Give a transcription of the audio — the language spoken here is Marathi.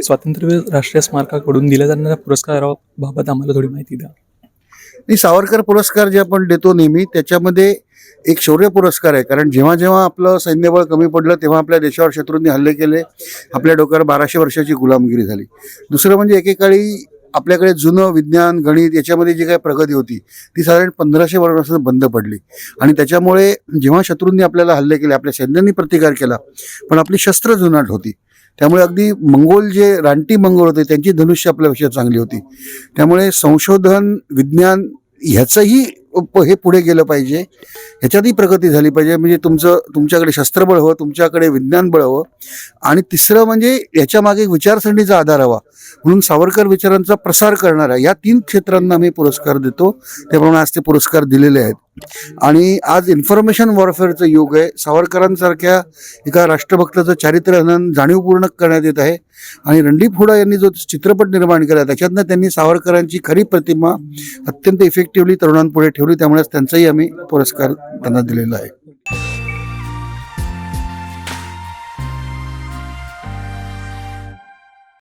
स्वातंत्र्य राष्ट्रीय स्मारकाकडून दिल्या जाणाऱ्या पुरस्काराबाबत आम्हाला थोडी माहिती द्या. मी सावरकर पुरस्कार जे आपण देतो नेहमी त्याच्यामध्ये एक शौर्य पुरस्कार आहे. कारण जेव्हा जेव्हा आपलं सैन्यबळ कमी पडलं तेव्हा आपल्या देशावर शत्रूंनी हल्ले केले. आपल्या डोक्यावर बाराशे वर्षाची गुलामगिरी झाली. दुसरं म्हणजे एकेकाळी आपल्याकडे जुनं विज्ञान गणित याच्यामध्ये जी काही प्रगती होती ती साधारण पंधराशे वर्षापासून बंद पडली. आणि त्याच्यामुळे जेव्हा शत्रूंनी आपल्याला हल्ले केले आपल्या सैन्यांनी प्रतिकार केला पण आपली शस्त्र जुनाट होती. त्यामुळे अगदी मंगोल जे रानटी मंगोल होते त्यांची धनुष्य आपल्यापेक्षा चांगली होती. त्यामुळे संशोधन विज्ञान ह्याचंही प- हे पुढे गेलं पाहिजे. ह्याच्यातही प्रगती झाली पाहिजे. म्हणजे तुमचं तुमच्याकडे शस्त्रबळ हवं तुमच्याकडे विज्ञान बळ हवं. आणि तिसरं म्हणजे याच्यामागे विचारसरणीचा आधार हवा. म्हणून सावरकर विचारांचा प्रसार करणारा या तीन क्षेत्रांना मी पुरस्कार देतो. त्याप्रमाणे आज ते पुरस्कार दिलेले आहेत. आणि आज इन्फॉर्मेशन वॉरफेअरचं युग आहे. सावरकरांसारख्या एका राष्ट्रभक्ताचं चारित्र्य हनन जाणीवपूर्ण करण्यात येत आहे. आणि रणदीप हुडा यांनी जो चित्रपट निर्माण केला त्याच्यातनं त्यांनी सावरकरांची खरी प्रतिमा अत्यंत इफेक्टिव्हली तरुणांपुढे ठेवली. त्यामुळेच त्यांचाही आम्ही पुरस्कार त्यांना दिलेला आहे.